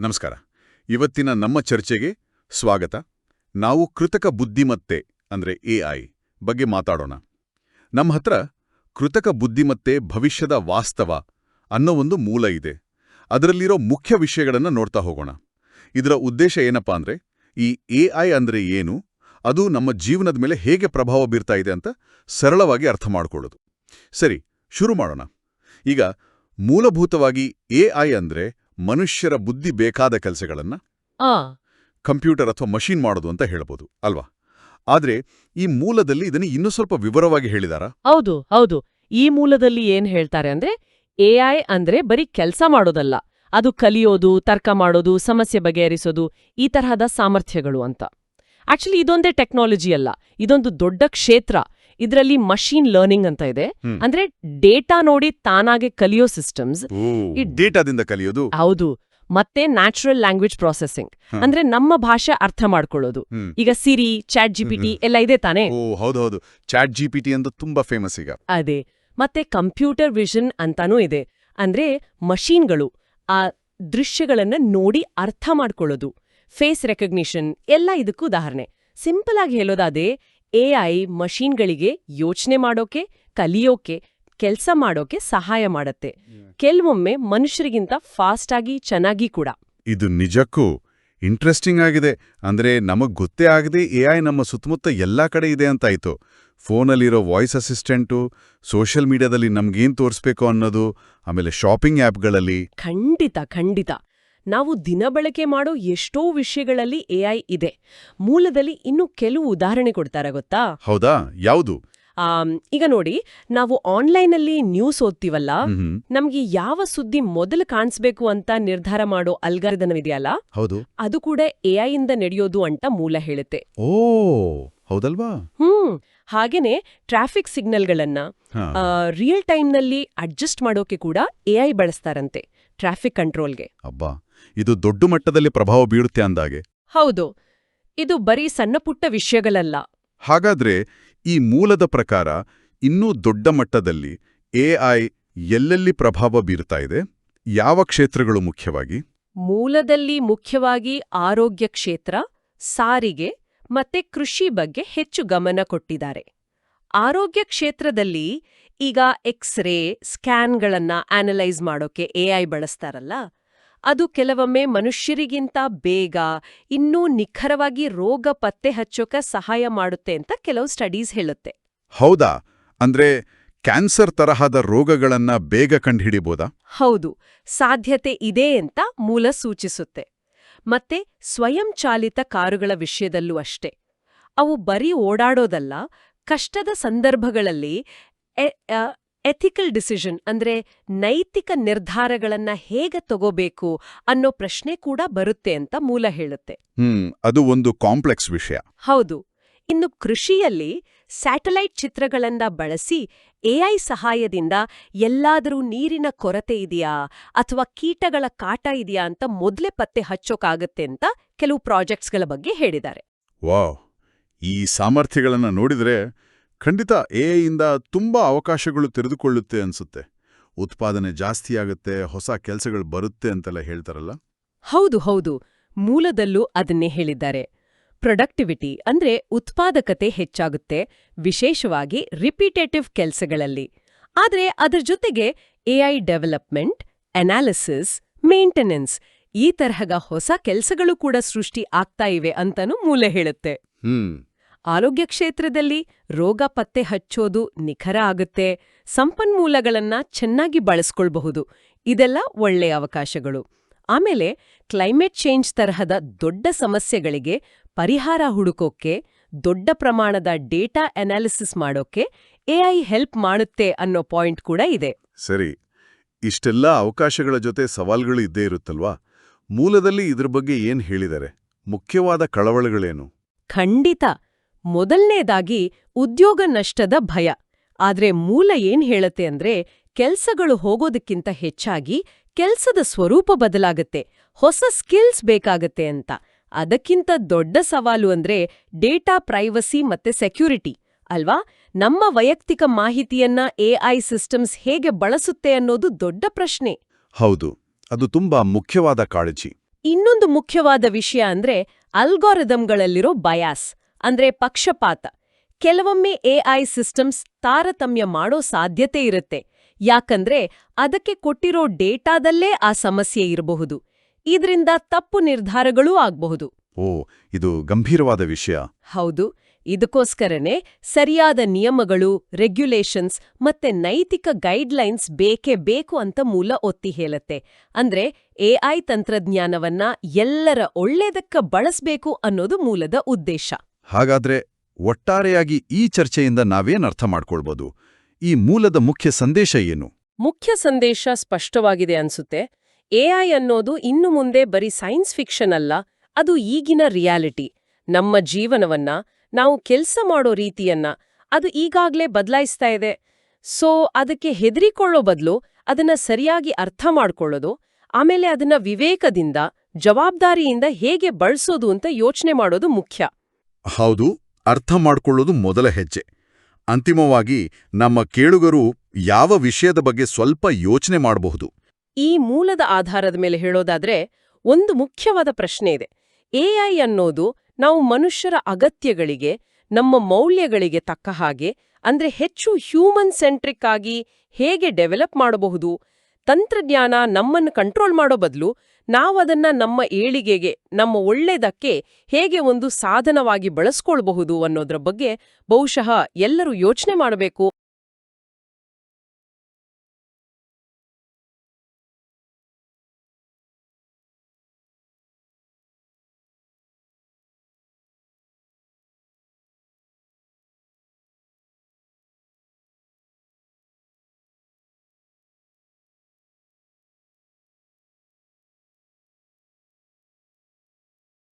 ನಮಸ್ಕಾರ. ಇವತ್ತಿನ ನಮ್ಮ ಚರ್ಚೆಗೆ ಸ್ವಾಗತ. ನಾವು ಕೃತಕ ಬುದ್ಧಿಮತ್ತೆ ಅಂದ್ರೆ ಐ ಬಗ್ಗೆ ಮಾತಾಡೋಣ. ನಮ್ಮ ಹತ್ರ ಕೃತಕ ಬುದ್ಧಿಮತ್ತೆ ಭವಿಷ್ಯದ ವಾಸ್ತವ ಅನ್ನೋ ಒಂದು ಮೂಲ ಇದೆ. ಅದರಲ್ಲಿರೋ ಮುಖ್ಯ ವಿಷಯಗಳನ್ನು ನೋಡ್ತಾ ಹೋಗೋಣ. ಇದರ ಉದ್ದೇಶ ಏನಪ್ಪಾ ಅಂದ್ರೆ ಈ ಎಐ ಅಂದ್ರೆ ಏನು, ಅದು ನಮ್ಮ ಜೀವನದ ಮೇಲೆ ಹೇಗೆ ಪ್ರಭಾವ ಬೀರ್ತಾ ಇದೆ ಅಂತ ಸರಳವಾಗಿ ಅರ್ಥ ಮಾಡಿಕೊಳ್ಳೋದು. ಸರಿ, ಶುರು ಮಾಡೋಣ. ಈಗ ಮೂಲಭೂತವಾಗಿ ಎ ಐ ಅಂದ್ರೆ ಮನುಷ್ಯರ ಬುದ್ಧಿ ಬೇಕಾದ ಕೆಲಸಗಳನ್ನ ಆ. ಕಂಪ್ಯೂಟರ್ ಅಥವಾ ಮಷೀನ್ ಮಾಡೋದು ಅಂತ ಹೇಳ್ಬೋದು ಅಲ್ವಾ? ಆದ್ರೆ ಈ ಮೂಲದಲ್ಲಿ ಇದನ್ನು ಇನ್ನೂ ಸ್ವಲ್ಪ ವಿವರವಾಗಿ ಹೇಳಿದಾರ? ಹೌದು ಹೌದು. ಈ ಮೂಲದಲ್ಲಿ ಏನ್ ಹೇಳ್ತಾರೆ ಅಂದ್ರೆ ಎಐ ಅಂದ್ರೆ ಬರೀ ಕೆಲಸ ಮಾಡೋದಲ್ಲ. ಅದು ಕಲಿಯೋದು ತರ್ಕ ಮಾಡೋದು ಸಮಸ್ಯೆ ಬಗೆಹರಿಸೋದು ಈ ತರಹದ ಸಾಮರ್ಥ್ಯಗಳು ಅಂತ. ಆಕ್ಚುಲಿ ಇದೊಂದೇ ಟೆಕ್ನಾಲಜಿ ಅಲ್ಲ. ಇದೊಂದು ದೊಡ್ಡ ಕ್ಷೇತ್ರ. ಇದರಲ್ಲಿ ಮಷೀನ್ ಲರ್ನಿಂಗ್ ಅಂತ ಇದೆ. ಅಂದ್ರೆ ಡೇಟಾ ನೋಡಿ ತಾನಾಗೆ ಕಲಿಯೋ ಸಿಸ್ಟಮ್ಸ್. ಈ ಡೇಟಾದಿಂದ ಕಲಿಯೋದು? ಹೌದು. ಮತ್ತೆ ನ್ಯಾಚುರಲ್ ಲ್ಯಾಂಗ್ವೇಜ್ ಪ್ರಾಸೆಸಿಂಗ್. ಅಂದ್ರೆ ನಮ್ಮ ಭಾಷೆ ಅರ್ಥ ಮಾಡ್ಕೊಳ್ಳೋದು. ಈಗ ಸಿರಿ ಚಾಟ್ ಜಿಪಿಟಿ. ಎಲ್ಲ ಇದೆ ತಾನೇ? ಓ ಹೌದೌದು ಚಾಟ್ ಜಿಪಿಟಿ ಅಂತ ತುಂಬಾ ಫೇಮಸ್ ಈಗ. ಅದೇ. ಮತ್ತೆ ಕಂಪ್ಯೂಟರ್ ವಿಷನ್ ಅಂತಾನೂ ಇದೆ. ಅಂದ್ರೆ ಮಷೀನ್ಗಳು ಆ ದೃಶ್ಯಗಳನ್ನ ನೋಡಿ ಅರ್ಥ ಮಾಡ್ಕೊಳ್ಳೋದು. ಫೇಸ್ ರೆಕಗ್ನಿಷನ್ ಎಲ್ಲ ಇದಕ್ಕೂ ಉದಾಹರಣೆ. ಸಿಂಪಲ್ ಆಗಿ ಹೇಳೋದಾದ್ರೆ ಎಐ ಮಷೀನ್ಗಳಿಗೆ ಯೋಚನೆ ಮಾಡೋಕೆ ಕಲಿಯೋಕೆ ಕೆಲಸ ಮಾಡೋಕೆ ಸಹಾಯ ಮಾಡುತ್ತೆ. ಕೆಲವೊಮ್ಮೆ ಮನುಷ್ಯರಿಗಿಂತ ಫಾಸ್ಟ್ ಆಗಿ ಚೆನ್ನಾಗಿ ಕೂಡ. ಇದು ನಿಜಕ್ಕೂ ಇಂಟ್ರೆಸ್ಟಿಂಗ್ ಆಗಿದೆ. ಅಂದ್ರೆ ನಮಗ್ ಗೊತ್ತೇ ಆಗದೆ ಎಐ ನಮ್ಮ ಸುತ್ತಮುತ್ತ ಎಲ್ಲಾ ಕಡೆ ಇದೆ ಅಂತಾಯ್ತು ಫೋನಲ್ಲಿರೋ ವಾಯ್ಸ್ ಅಸಿಸ್ಟೆಂಟು ಸೋಷಿಯಲ್ ಮೀಡಿಯಾದಲ್ಲಿ ನಮ್ಗೇನ್ ತೋರಿಸ್ಬೇಕು ಅನ್ನೋದು ಆಮೇಲೆ ಶಾಪಿಂಗ್ ಆ್ಯಪ್ಗಳಲ್ಲಿ. ಖಂಡಿತ ಖಂಡಿತ. ನಾವು ದಿನಬಳಕೆ ಮಾಡೋ ಎಷ್ಟೋ ವಿಷಯಗಳಲ್ಲಿ ಎಐ ಇದೆ. ಮೂಲದಲ್ಲಿ ಇನ್ನು ಕೆಲವು ಉದಾಹರಣೆ ಕೊಡ್ತಾರೆ ಗೊತ್ತಾ? ಹೌದಾ? ಯಾವುದು? ಈಗ ನೋಡಿ ನಾವು ಆನ್ಲೈನಲ್ಲಿ ನ್ಯೂಸ್ ಓದ್ತೀವಲ್ಲ ನಮ್ಗೆ ಯಾವ ಸುದ್ದಿ ಮೊದಲು ಕಾಣಿಸ್ಬೇಕು ಅಂತ ನಿರ್ಧಾರ ಮಾಡೋ ಅಲ್ಗಾರಿದಮ್ ಇದೆಯಲ್ಲ ಹೌದು. ಅದು ಕೂಡ ಎಐ ಇಂದ ನಡೆಯೋದು ಅಂತ ಮೂಲ ಹೇಳುತ್ತೆ. ಓ ಹೌದಲ್ವಾ? ಹ್ಮ್ ಹಾಗೇನೆ ಟ್ರಾಫಿಕ್ ಸಿಗ್ನಲ್ಗಳನ್ನ ಹಾ. ರಿಯಲ್ ಟೈಮ್ನಲ್ಲಿ ಅಡ್ಜಸ್ಟ್ ಮಾಡೋಕೆ ಕೂಡ ಎಐ ಬಳಸ್ತಾರಂತೆ ಟ್ರಾಫಿಕ್ ಕಂಟ್ರೋಲ್ಗೆ ಅಬ್ಬಾ. ಇದು ದೊಡ್ಡ ಮಟ್ಟದಲ್ಲಿ ಪ್ರಭಾವ ಬೀಳುತ್ತೆ ಅಂದಾಗೆ. ಹೌದು. ಇದು ಬರೀ ಸಣ್ಣ ಪುಟ್ಟ ವಿಷಯಗಳಲ್ಲ. ಹಾಗಾದ್ರೆ ಈ ಮೂಲದ ಪ್ರಕಾರ ಇನ್ನೂ ದೊಡ್ಡ ಮಟ್ಟದಲ್ಲಿ ಎಐ ಎಲ್ಲೆಲ್ಲಿ ಪ್ರಭಾವ ಬೀರ್ತಾ ಇದೆ? ಯಾವ ಕ್ಷೇತ್ರಗಳು ಮುಖ್ಯವಾಗಿ? ಮೂಲದಲ್ಲಿ ಮುಖ್ಯವಾಗಿ ಆರೋಗ್ಯ ಕ್ಷೇತ್ರ ಸಾರಿಗೆ ಮತ್ತೆ ಕೃಷಿ ಬಗ್ಗೆ ಹೆಚ್ಚು ಗಮನ ಕೊಟ್ಟಿದ್ದಾರೆ. ಆರೋಗ್ಯ ಕ್ಷೇತ್ರದಲ್ಲಿ ಈಗ ಎಕ್ಸ್ರೇ ಸ್ಕ್ಯಾನ್ಗಳನ್ನ ಅನಲೈಸ್ ಮಾಡೋಕೆ ಎಐ ಬಳಸ್ತಾರಲ್ಲ ಅದು ಕೆಲವೊಮ್ಮೆ ಮನುಷ್ಯರಿಗಿಂತ ಬೇಗ ಇನ್ನೂ ನಿಖರವಾಗಿ ರೋಗ ಪತ್ತೆ ಹಚ್ಚೋಕೆ ಸಹಾಯ ಮಾಡುತ್ತೆ ಅಂತ ಕೆಲವು ಸ್ಟಡೀಸ್ ಹೇಳುತ್ತೆ. ಹೌದಾ? ಅಂದ್ರೆ ಕ್ಯಾನ್ಸರ್ ತರಹದ ರೋಗಗಳನ್ನ ಬೇಗ ಕಂಡುಹಿಡಿಬೋದಾ? ಹೌದು ಸಾಧ್ಯತೆ ಇದೆ ಅಂತ ಮೂಲ ಸೂಚಿಸುತ್ತೆ. ಮತ್ತೆ ಸ್ವಯಂಚಾಲಿತ ಕಾರುಗಳ ವಿಷಯದಲ್ಲೂ ಅಷ್ಟೇ. ಅವು ಬರೀ ಓಡಾಡೋದಲ್ಲ ಕಷ್ಟದ ಸಂದರ್ಭಗಳಲ್ಲಿ ಎಥಿಕಲ್ ಡಿಸಿಷನ್ ಅಂದ್ರೆ ನೈತಿಕ ನಿರ್ಧಾರಗಳನ್ನ ಹೇಗೆ ತಗೋಬೇಕು ಅನ್ನೋ ಪ್ರಶ್ನೆ ಕೂಡ ಬರುತ್ತೆ ಅಂತ ಮೂಲ ಹೇಳುತ್ತೆ. ಅದು ಒಂದು ಕಾಂಪ್ಲೆಕ್ಸ್ ವಿಷಯ. ಹೌದು. ಇನ್ನು ಕೃಷಿಯಲ್ಲಿ ಸ್ಯಾಟಲೈಟ್ ಚಿತ್ರಗಳನ್ನ ಬಳಸಿ ಎಐ ಸಹಾಯದಿಂದ ಎಲ್ಲಾದರೂ ನೀರಿನ ಕೊರತೆ ಇದೆಯಾ ಅಥವಾ ಕೀಟಗಳ ಕಾಟ ಇದೆಯಾ ಅಂತ ಮೊದಲೇ ಪತ್ತೆ ಹಚ್ಚೋಕಾಗತ್ತೆ ಅಂತ ಕೆಲವು ಪ್ರಾಜೆಕ್ಟ್ಸ್ಗಳ ಬಗ್ಗೆ ಹೇಳಿದ್ದಾರೆ. ವಾವ್. ಈ ಸಾಮರ್ಥ್ಯಗಳನ್ನು ನೋಡಿದ್ರೆ ಖಂಡಿತ ಎ ಇಂದ ತುಂಬಾ ಅವಕಾಶಗಳು ತೆರೆದುಕೊಳ್ಳುತ್ತೆ ಅನ್ಸುತ್ತೆ. ಉತ್ಪಾದನೆ ಜಾಸ್ತಿಯಾಗುತ್ತೆ ಹೊಸ ಕೆಲಸಗಳು ಬರುತ್ತೆ ಅಂತೆಲ್ಲ ಹೇಳ್ತಾರಲ್ಲ? ಹೌದು ಹೌದು. ಮೂಲದಲ್ಲೂ ಅದನ್ನೇ ಹೇಳಿದ್ದಾರೆ. ಪ್ರೊಡಕ್ಟಿವಿಟಿ ಅಂದ್ರೆ ಉತ್ಪಾದಕತೆ ಹೆಚ್ಚಾಗುತ್ತೆ ವಿಶೇಷವಾಗಿ ರಿಪಿಟೇಟಿವ್ ಕೆಲಸಗಳಲ್ಲಿ. ಆದರೆ ಅದರ ಜೊತೆಗೆ ಎಐ ಡೆವಲಪ್ಮೆಂಟ್ ಅನಾಲಿಸಿಸ್ ಮೇಂಟೆನೆನ್ಸ್ ಈ ತರಹದ ಹೊಸ ಕೆಲಸಗಳು ಕೂಡ ಸೃಷ್ಟಿ ಆಗ್ತಾ ಇವೆ ಅಂತನೂ ಮೂಲ ಹೇಳುತ್ತೆ. ಹ್ಮ್. ಆರೋಗ್ಯ ಕ್ಷೇತ್ರದಲ್ಲಿ ರೋಗ ಪತ್ತೆ ಹಚ್ಚೋದು ನಿಖರ ಆಗುತ್ತೆ. ಸಂಪನ್ಮೂಲಗಳನ್ನ ಚೆನ್ನಾಗಿ ಬಳಸ್ಕೊಳ್ಬಹುದು. ಇದೆಲ್ಲ ಒಳ್ಳೆಯ ಅವಕಾಶಗಳು. ಆಮೇಲೆ ಕ್ಲೈಮೇಟ್ ಚೇಂಜ್ ತರಹದ ದೊಡ್ಡ ಸಮಸ್ಯೆಗಳಿಗೆ ಪರಿಹಾರ ಹುಡುಕೋಕೆ ದೊಡ್ಡ ಪ್ರಮಾಣದ ಡೇಟಾ ಅನಾಲಿಸಿಸ್ ಮಾಡೋಕೆ ಎಐ ಹೆಲ್ಪ್ ಮಾಡುತ್ತೆ ಅನ್ನೋ ಪಾಯಿಂಟ್ ಕೂಡ ಇದೆ. ಸರಿ. ಇಷ್ಟೆಲ್ಲ ಅವಕಾಶಗಳ ಜೊತೆ ಸವಾಲುಗಳು ಇದ್ದೇ ಇರುತ್ತಲ್ವಾ? ಮೂಲದಲ್ಲಿ ಇದ್ರ ಬಗ್ಗೆ ಏನ್ ಹೇಳಿದ್ದಾರೆ ಮುಖ್ಯವಾದ ಕಳವಳಗಳೇನು? ಖಂಡಿತ. ಮೊದಲನೇದಾಗಿ ಉದ್ಯೋಗ ನಷ್ಟದ ಭಯ. ಆದ್ರೆ ಮೂಲ ಏನ್ ಹೇಳತ್ತೆ ಅಂದ್ರೆ ಕೆಲ್ಸಗಳು ಹೋಗೋದಕ್ಕಿಂತ ಹೆಚ್ಚಾಗಿ ಕೆಲ್ಸದ ಸ್ವರೂಪ ಬದಲಾಗತ್ತೆ. ಹೊಸ ಸ್ಕಿಲ್ಸ್ ಬೇಕಾಗತ್ತೆ ಅಂತ. ಅದಕ್ಕಿಂತ ದೊಡ್ಡ ಸವಾಲು ಅಂದ್ರೆ ಡೇಟಾ ಪ್ರೈವಸಿ ಮತ್ತೆ ಸೆಕ್ಯೂರಿಟಿ ಅಲ್ವಾ? ನಮ್ಮ ವೈಯಕ್ತಿಕ ಮಾಹಿತಿಯನ್ನ ಎಐ ಸಿಸ್ಟಮ್ಸ್ ಹೇಗೆ ಬಳಸುತ್ತೆ ಅನ್ನೋದು ದೊಡ್ಡ ಪ್ರಶ್ನೆ. ಹೌದು ಅದು ತುಂಬಾ ಮುಖ್ಯವಾದ ಕಾಳಜಿ. ಇನ್ನೊಂದು ಮುಖ್ಯವಾದ ವಿಷಯ ಅಂದ್ರೆ ಅಲ್ಗಾರಿದಮ್ಗಳಲ್ಲಿರೋ ಬಯಾಸ್. ಅಂದ್ರೆ ಪಕ್ಷಪಾತ. ಕೆಲವೊಮ್ಮೆ ಎಐ ಸಿಸ್ಟಮ್ಸ್ ತಾರತಮ್ಯ ಮಾಡೋ ಸಾಧ್ಯತೆ ಇರುತ್ತೆ. ಯಾಕಂದ್ರೆ ಅದಕ್ಕೆ ಕೊಟ್ಟಿರೋ ಡೇಟಾದಲ್ಲೇ ಆ ಸಮಸ್ಯೆ ಇರಬಹುದು. ಇದರಿಂದ ತಪ್ಪು ನಿರ್ಧಾರಗಳೂ ಆಗ್ಬಹುದು. ಓ ಇದು ಗಂಭೀರವಾದ ವಿಷಯ. ಹೌದು. ಇದಕ್ಕೋಸ್ಕರನೇ ಸರಿಯಾದ ನಿಯಮಗಳು ರೆಗ್ಯುಲೇಷನ್ಸ್ ಮತ್ತೆ ನೈತಿಕ ಗೈಡ್ಲೈನ್ಸ್ ಬೇಕೇ ಬೇಕು ಅಂತ ಮೂಲ ಒತ್ತಿ ಹೇಳತ್ತೆ. ಅಂದ್ರೆ ಎಐ ತಂತ್ರಜ್ಞಾನವನ್ನ ಎಲ್ಲರ ಒಳ್ಳೇದಕ್ಕ ಬಳಸಬೇಕು ಅನ್ನೋದು ಮೂಲದ ಉದ್ದೇಶ. ಹಾಗಾದ್ರೆ ಒಟ್ಟಾರೆಯಾಗಿ ಈ ಚರ್ಚೆಯಿಂದ ನಾವೇನ್ ಅರ್ಥ ಮಾಡ್ಕೊಳ್ಬೋದು? ಈ ಮೂಲದ ಮುಖ್ಯ ಸಂದೇಶ ಏನು? ಮುಖ್ಯ ಸಂದೇಶ ಸ್ಪಷ್ಟವಾಗಿದೆ ಅನ್ಸುತ್ತೆ. ಎಐ ಅನ್ನೋದು ಇನ್ನು ಮುಂದೆ ಬರೀ ಸೈನ್ಸ್ ಫಿಕ್ಷನ್ ಅಲ್ಲ, ಅದು ಈಗಿನ ರಿಯಾಲಿಟಿ. ನಮ್ಮ ಜೀವನವನ್ನ, ನಾವು ಕೆಲಸ ಮಾಡೋ ರೀತಿಯನ್ನ, ಅದು ಈಗಾಗ್ಲೇ ಬದಲಾಯಿಸ್ತಾ ಇದೆ. ಸೋ, ಅದಕ್ಕೆ ಹೆದರಿಕೊಳ್ಳೋ ಬದಲು ಅದನ್ನ ಸರಿಯಾಗಿ ಅರ್ಥ ಮಾಡ್ಕೊಳ್ಳೋದು, ಆಮೇಲೆ ಅದನ್ನ ವಿವೇಕದಿಂದ, ಜವಾಬ್ದಾರಿಯಿಂದ ಹೇಗೆ ಬಳಸೋದು ಅಂತ ಯೋಚನೆ ಮಾಡೋದು ಮುಖ್ಯ. ಹೌದು, ಅರ್ಥ ಮಾಡ್ಕೊಳ್ಳೋದು ಮೊದಲ ಹೆಜ್ಜೆ. ಅಂತಿಮವಾಗಿ, ನಮ್ಮ ಕೇಳುಗರು ಯಾವ ವಿಷಯದ ಬಗ್ಗೆ ಸ್ವಲ್ಪ ಯೋಚನೆ ಮಾಡಬಹುದು? ಈ ಮೂಲದ ಆಧಾರದ ಮೇಲೆ ಹೇಳೋದಾದ್ರೆ, ಒಂದು ಮುಖ್ಯವಾದ ಪ್ರಶ್ನೆ ಇದೆ. ಎಐ ಅನ್ನೋದು ನಾವು ಮನುಷ್ಯರ ಅಗತ್ಯಗಳಿಗೆ, ನಮ್ಮ ಮೌಲ್ಯಗಳಿಗೆ ತಕ್ಕ ಹಾಗೆ, ಅಂದ್ರೆ ಹೆಚ್ಚು ಹ್ಯೂಮನ್ ಸೆಂಟ್ರಿಕ್ ಆಗಿ ಹೇಗೆ ಡೆವಲಪ್ ಮಾಡಬಹುದು? ತಂತ್ರಜ್ಞಾನ ನಮ್ಮನ್ನು ಕಂಟ್ರೋಲ್ ಮಾಡೋ ಬದಲು ನಾವದನ್ನ ನಮ್ಮ ಏಳಿಗೆಗೆ, ನಮ್ಮ ಒಳ್ಳೆಯದಕ್ಕೆ ಹೇಗೆ ಒಂದು ಸಾಧನವಾಗಿ ಬಳಸ್ಕೊಳ್ಬಹುದು ಅನ್ನೋದ್ರ ಬಗ್ಗೆ ಬಹುಶಃ ಎಲ್ಲರೂ ಯೋಚನೆ ಮಾಡಬೇಕು.